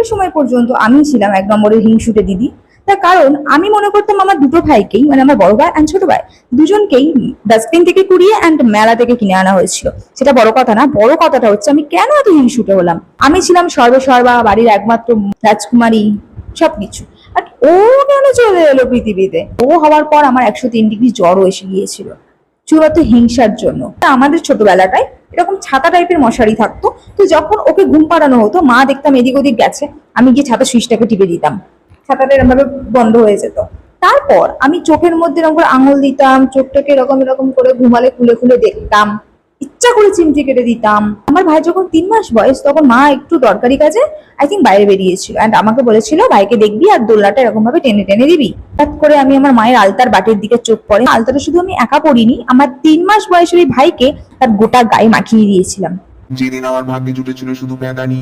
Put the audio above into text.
একটা সময় পর্যন্ত আমি ছিলাম এক নম্বরের হিংসুটে দিদি। তার কারণ, আমি মনে করতাম আমার দুটো ভাইকেই মানে আমার বড় ভাই ছোট ভাই, দুজনকেই ডাস্টবিন থেকে কুড়িয়ে অ্যান্ড মেলা থেকে কিনে আনা হয়েছিল। সেটা বড় কথা না, বড় কথাটা হচ্ছে আমি কেন এত হিংসুটে হলাম? আমি ছিলাম সর্বসর্বা বাড়ির একমাত্র রাজকুমারী, সবকিছু। আর ও কেন চলে এলো পৃথিবীতে? ও হওয়ার পর আমার একশো তিন ডিগ্রি জ্বরও এসে গিয়েছিল। চূড়ান্ত হিংসার জন্য। আমাদের ছোটবেলাটায় এরকম ছাতা টাইপের মশারি থাকতো। তো যখন ওকে ঘুম পাড়ানো হতো, মা দেখতাম এদিক ওদিক গেছে, আমি গিয়ে ছাতা সুইচটাকে টিপে দিতাম। ছাতাটা এরকম ভাবে বন্ধ হয়ে যেত। তারপর আমি চোখের মধ্যে এরকম করে আঙুল দিতাম, চোখটাকে এরকম এরকম করে ঘুমালে খুলে খুলে দেখতাম। ইচ্ছা করে চিমটি কেটে দিতাম। আমার ভাই যখন তিন মাস বয়স, তখন মা একটু দরকারি কাজে আই থিঙ্ক বাইরে বেরিয়েছিল। অ্যান্ড আমাকে বলেছিল, ভাইকে দেখবি আর দোলনাটা এরকম ভাবে টেনে টেনে দিবি। হঠাৎ করে আমি আমার মায়ের আলতার বাটির দিকে চোখ পড়ে। আলতাটা শুধু আমি একা পড়িনি, আমার তিন মাস বয়সের ভাইকে তার গোটা গায়ে মাখিয়ে দিয়েছিলাম। যেদিন আমার ভাগ্যে জুটেছিল শুধু প্যাদানি